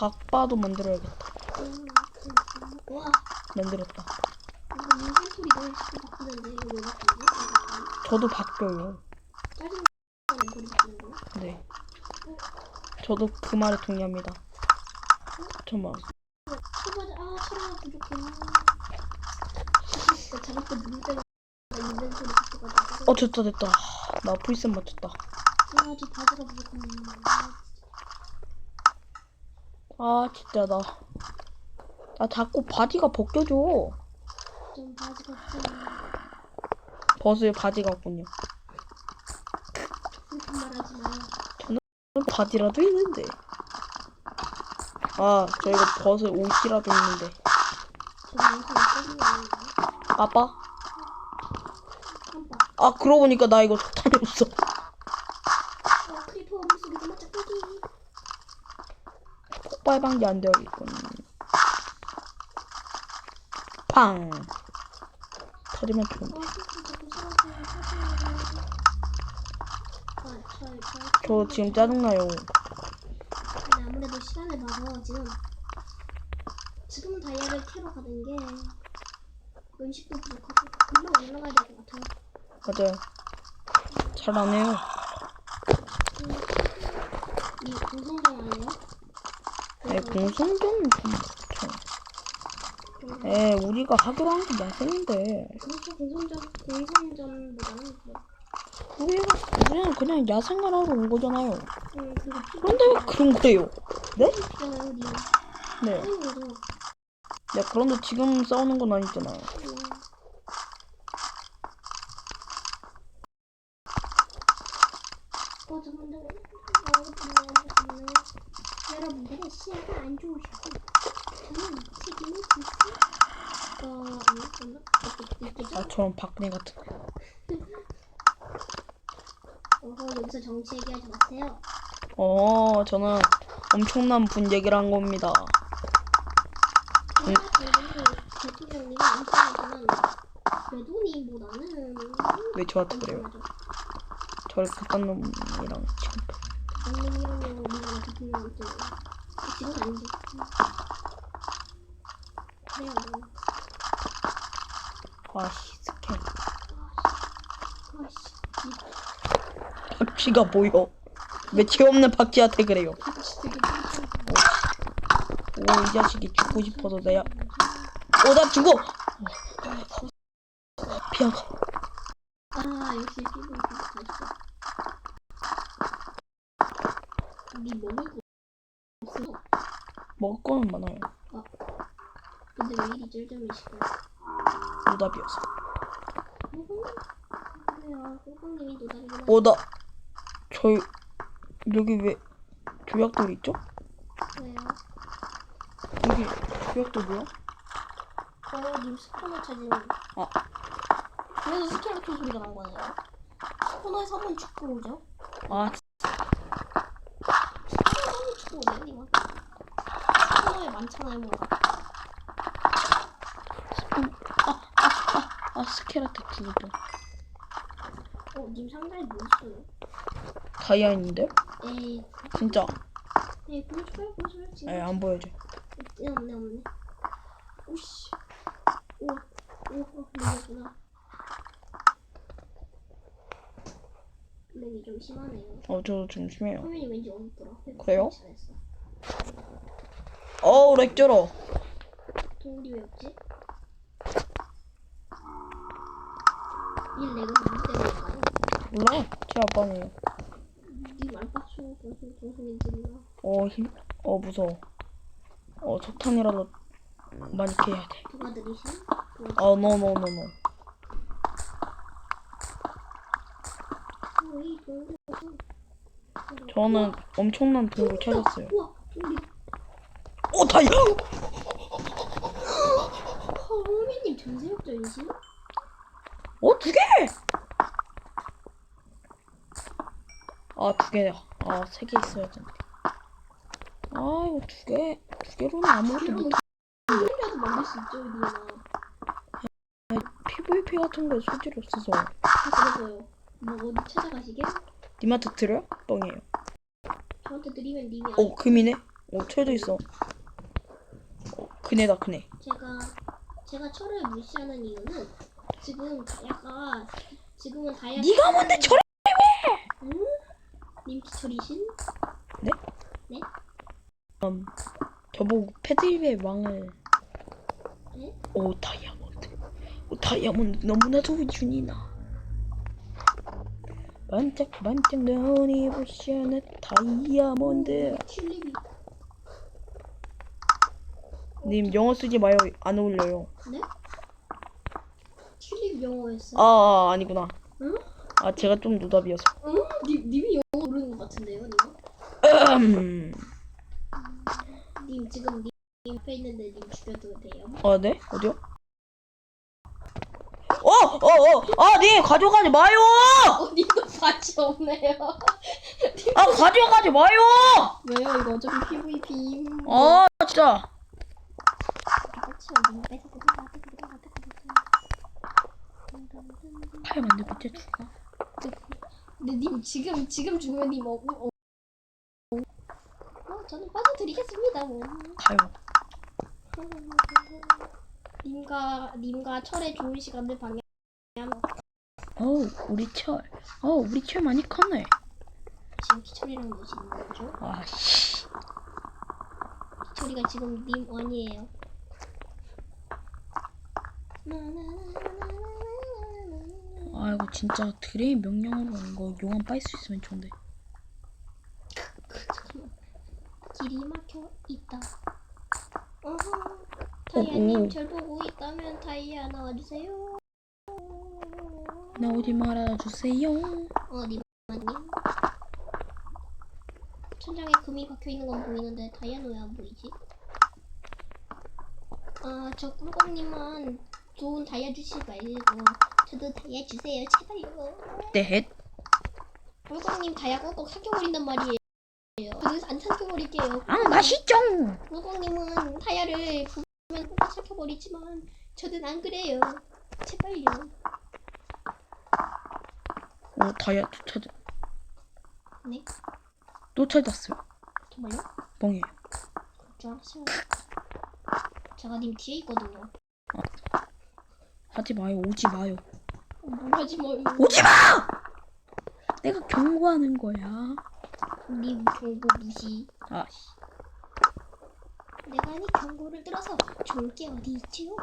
박바도 만들어야겠다. 와, 만들었다. 이거 인벤토리 너무 자꾸 바꾸는데 이거 왜 바꾸지? 저도 바뀌어요. 짜증나 인벤토리 바꾸는 거. 네. 저도 그 말에 동의합니다. 잠깐만. 초보자, 아, 부족해. 진짜. 어 됐다 됐다. 나 풀셋 맞췄다. 아, 저 바지가 부족하네. 아 진짜 나. 나 자꾸 바지가 벗겨져. 좀 바지가 없잖아. 벗을 바지 같군요. 그렇게 말하지 마요. 바지라도 있는데. 아, 저 이거 벗을 옷이라도 있는데. 저? 아빠? 한 번. 아, 그러고 보니까 나 이거 석탄이 없어. 어, 크리퍼 물속에 그만 짝짝이. 폭발 방지 안 되어 있군. 팡. 터지면 좋은데. 저, 지금 짜증나요. 근데 아무래도 시간을 봐서 지금 지금 다이아를 캐러 가는 게 음식도 부족하고 금방 올라가야 될 것 같아요. 맞아요. 잘 안 해요. 음, 이 공성장 아니에요? 네, 공성전 좀 그렇죠. 에, 우리가 하기로 한 게 야생인데. 그렇죠 공성전 공성전보다는 뭐, 우리가 우리는 그냥 야생을 하러 온 거잖아요. 음, 그거 그런데 왜 그런 거예요? 네? 네. 네, 그런데 지금 싸우는 건 아니잖아요. 음. 어. 여러분들의 시야가 안 좋으셔서 저는 책임을 지고 어, 잠깐만. 이렇게, 이렇게 박근혜 같은. 거. 어허, 여기서 정치 얘기하지 마세요. 어, 저는 엄청난 분 얘기를 한 겁니다. 제가 지금 매도님보다는 왜 저한테 그래요? 저를 그딴 놈이랑 지금. 아씨, 스캔. 아씨, 박쥐가 뭐요? 매체 없는 박쥐한테 그래요. 이 진짜 되게 오, 이 자식이 죽고 싶어서 내야. 오, 나 죽어! 피하가. 아, 역시 피부 이렇게 맛있어. 니 먹을 거 없어. 먹을 거는 많아요. 근데 왜? 오답이었어. 그래요, 호빵님이 노답이구나. 오, 나. 저, 여기 왜 조약돌 있죠? 왜요? 여기 조약돌 뭐야? 어, 님 스포너 찾으면. 아. 그래서 스켈레톤 소리가 난 거네요. 스포너에서 한번 축구 오죠? 아, 스포너에서 한번 오죠, 님은? 스 포너에 많잖아요, 뭐가. 아, 스켈레트 두 번. 어, 님 상자에 뭐 있어요? 다이아인데? 에이, 진짜. 에이, 보여줘요, 보여줘요. 지금. 에, 안 보여줘. 네, 없네, 없네. 오씨. 오, 오, 어, 밀렸구나. 렉이 좀 심하네요. 어, 저도 좀 심해요. 화면이 왠지 어둡더라. 그래요? 잘했어. 어우, 렉 쩔어. 동물이 왜 없지? 이 렉은 누구 때문일까요? 몰라. 제 아빠네요. 니 말박수 동생 동생인들이나. 어, 힘, 어, 무서워. 어, 석탄이라도 많이 캐야 돼. 누가 들이신? 어, 노, 노, 노, 노. 어, 이. 저는 엄청난 동굴 찾았어요. 우와, 오, 다이아! 허민님 전세력자이신? 어, 두 개! 아, 두 개야. 아, 세 개 있어야 되는데. 아, 이거 두 개. 두 개로는 아무것도 못. 이라도 만들 수 있죠, 이리나. PVP 같은 거 소질이 없어서. 아, 그래서요. 뭐 어디 찾아가시게? 님한테 드려요? 뻥이에요. 저한테 드리면 님이 어, 금이네? 오 철도 있어. 어, 그네다 그네. 제가 제가 철을 무시하는 이유는 지금 다이아가 지금은 다이아 네가 뭔데 철? 응? 님 기철이신? 음, 저보고 패드립의 왕을. 네? 오 다이아몬드. 오 다이아몬드 너무나도 준이나. 반짝반짝 눈이 부시는 다이아몬드. 튤립이 님 영어 쓰지 마요. 안 어울려요. 네? 튤립 영어였어? 아, 아 아니구나. 응? 아 제가 좀 노답이어서. 응? 님, 님이 영어 모르는 것 같은데요, 님? 음. 님 지금 님 앞에 있는데 님 죽여도 돼요? 아 네? 어디요? 어, 어, 어, 아, 님 가져가지 마요. 어, 님도 바지 없네요. 아, 가져가지 마요. 왜요? 이거 어차피 PVP. 아, 진짜. 칼 만들고 째 줄까? 근데 님 지금 지금 죽으면 님 어, 어, 어, 어 저는 빠져드리겠습니다. 뭐. 가요. 님과 님과 철의 좋은 시간을 방해. 어우, 우리 철. 어우, 우리 철 많이 컸네. 지금 기철이랑 무슨 거죠? 아, 씨. 기철이가 지금 님 원이에요. 아이고, 진짜 드레이 명령으로 이거 용암 빠질 수 있으면 좋은데. 길이 막혀 있다. 어허. 오. 다이아님 절 보고 있다면 다이아 나와주세요. 나오지 말아주세요. 어디 맞니? 천장에 금이 박혀 있는 건 보이는데 다이아는 왜 안 보이지? 아, 저 꿀꺽님만 좋은 다이아 주시지 말고 저도 다이아 주세요, 제발요. 네. 꿀꺽님 다이아 꿀꺽 삼켜버린단 말이에요. 저도 안 삼켜버릴게요. 아, 맛있죠? 꿀꺽님은 다이아를 부으면 꿀꺽 삼켜버리지만 저는 안 그래요. 제발요. 오, 다이아 또 찾아. 네? 또 찾았어요. 정말요? 줄 알았어요. 제가 님 뒤에 있거든요. 하지 마요. 오지 마요. 뭘 하지 마요. 오지 마! 내가 경고하는 거야. 님 경고 무시. 아, 씨. 내가 네 경고를 들어서 좋을 게 어디 있지요?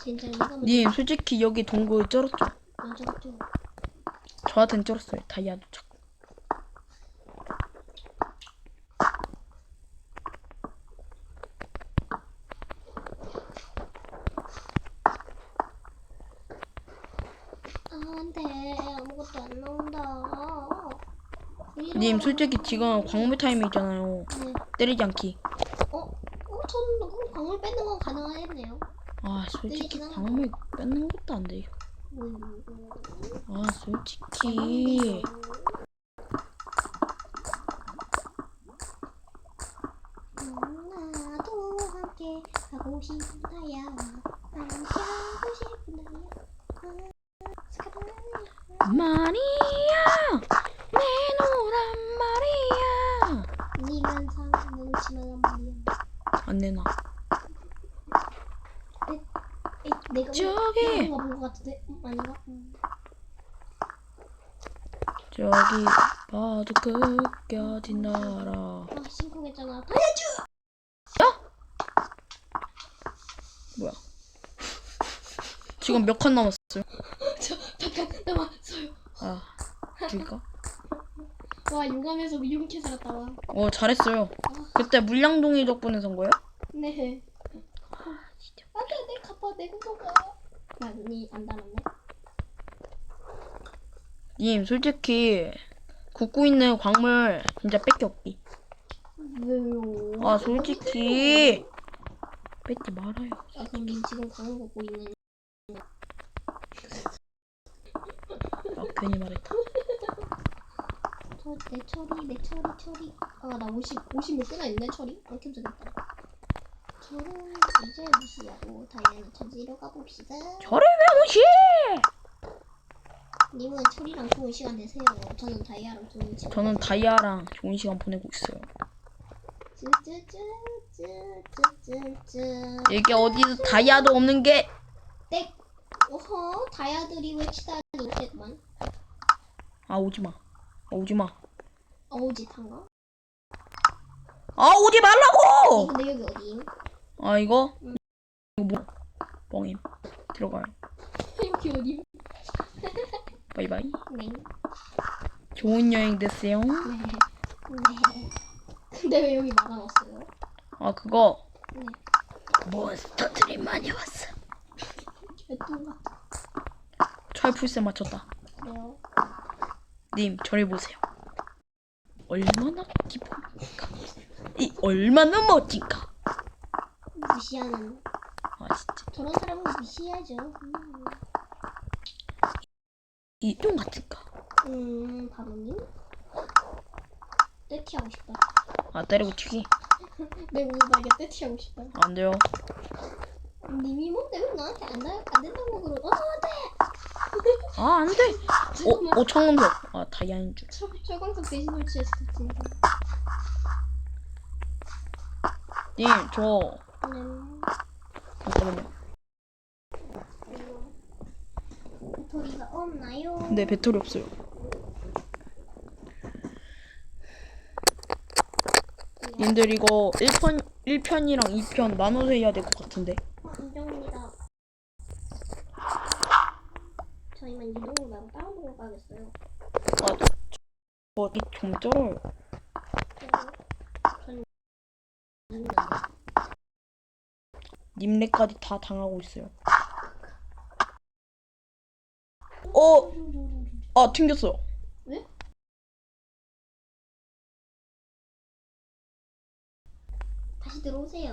진짜 내가 먼저 님, 솔직히 여기 동굴 쩔었죠? 갔죠. 저한텐 쩔었어요. 다이아도 찾고. 아, 안돼 아무것도 안 나온다. 이런- 님, 솔직히 지금 광물 타임이잖아요. 네. 때리지 않기. 어, 어, 저는 광물 뺏는 건 가능하겠네요. 아, 솔직히 때리긴? 광물 뺏는 것도 안 돼요. 음, 아, 솔직히. 나도 함께 하고 싶다야 함께 하고 싶다야 말이야! 내 노란 말이야! 니만 사는 치마란 말이야 에이, 내가 저기! 내가 본것 같은데 음, 아닌가? 음. 저기, 봐도 끝까지 날아. 아 심쿵했잖아 달려줘! 뭐야? 지금 몇 칸 남았어요? 저 잠깐 남았어요 아, 죽일까? 와 용암에서 미용캐 살았다 와 어, 잘했어요. 그때 물량동이 덕분에 산 거예요? 네. 안돼 내 가빠 내 구도가 많이 안 달았네. 님, 솔직히, 굽고 있는 광물 진짜 뺏기 없기. 왜요? 아, 솔직히. 뺏지 말아요. 아 그럼 님 지금 광고 보고 있는 아, 괜히 말했다. 저내 처리 내 처리 처리 아나 50, 50몇 개나 있네 처리 안 켜도 되겠다. 저는 이제 무시하고 다이아는 찾으러 가봅시다. 저를 왜 무시해! 님은 철이랑 좋은 시간 되세요. 저는 다이아랑 좋은 시간. 저는 다이아랑 좋은 시간 보내고 있어요. 쯔쯔쯔쯔쯔쯔쯔. 이게 어디서 다이아도 없는 게 땡. 어허 다이아들이 외치다니 이랬구만. 아 오지 마. 아, 오지 마. 어우짓한가? 아 오지 말라고. 근데 여기 어디? 아 이거 응. 이거 뭐 뻥임 들어가요. 여기 어디? 바이바이. 네. 좋은 여행 되세요. 네. 네. 근데 왜 여기 막아놨어요? 아 그거 네. 몬스터들이 많이 왔어. 개똥 같아. 철풀세 맞췄다. 그래요. 님 저를 보세요. 얼마나 기쁩니까? 이 얼마나 멋진가? 무시하는. 아 진짜 저런 사람은 무시해야죠. 음, 이똥 같은가? 음 바로님? 떼티하고 싶다. 아 때리고 튀기 내 오늘날에 떼티하고 싶다. 안 돼요. 님이 뭔데 왜 나한테 안, 나, 안 된다고 그러? 어, 안 돼! 아 안 돼. 어, 어 청금석. 아 다이아인 줄. 철, 철광석 대신 설치했어, 진짜. 님저 음, 잠깐만요. 배터리가 없나요? 근데 배터리 없어요. 님들 이거 1편 1편이랑 2편 나눠서 해야 될 것 같은데. 어, 인정합니다. 저 이만 이동을 말고 다른 동로 가겠어요. 아, 저좀 쩔어요. 저는 이는 님네까지 다 당하고 있어요. 어, 아 튕겼어요. 왜? 다시 들어오세요.